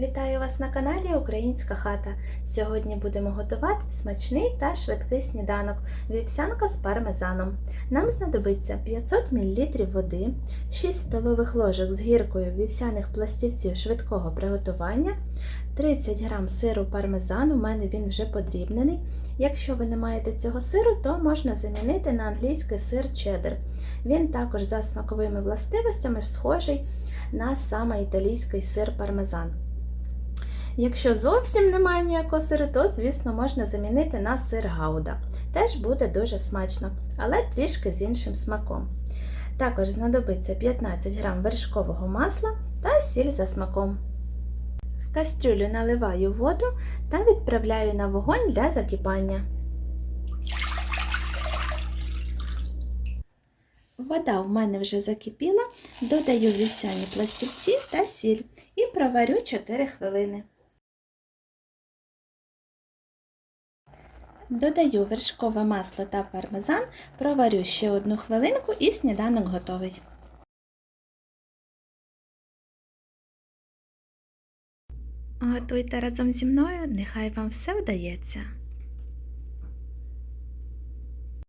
Вітаю вас на каналі Українська хата. Сьогодні будемо готувати смачний та швидкий сніданок вівсянка з пармезаном. Нам знадобиться 500 мл води, 6 столових ложок з гіркою вівсяних пластівців швидкого приготування, 30 г сиру пармезану, у мене він вже подрібнений. Якщо ви не маєте цього сиру, то можна замінити на англійський сир чеддер. Він також за смаковими властивостями схожий на саме італійський сир пармезан. Якщо зовсім немає ніякого сиру, то, звісно, можна замінити на сир гауда. Теж буде дуже смачно, але трішки з іншим смаком. Також знадобиться 15 г вершкового масла та сіль за смаком. В кастрюлю наливаю воду та відправляю на вогонь для закипання. Вода в мене вже закипіла, додаю вівсяні пластівці та сіль і проварю 4 хвилини. Додаю вершкове масло та пармезан, проварю ще одну хвилинку і сніданок готовий. Готуйте разом зі мною, нехай вам все вдається.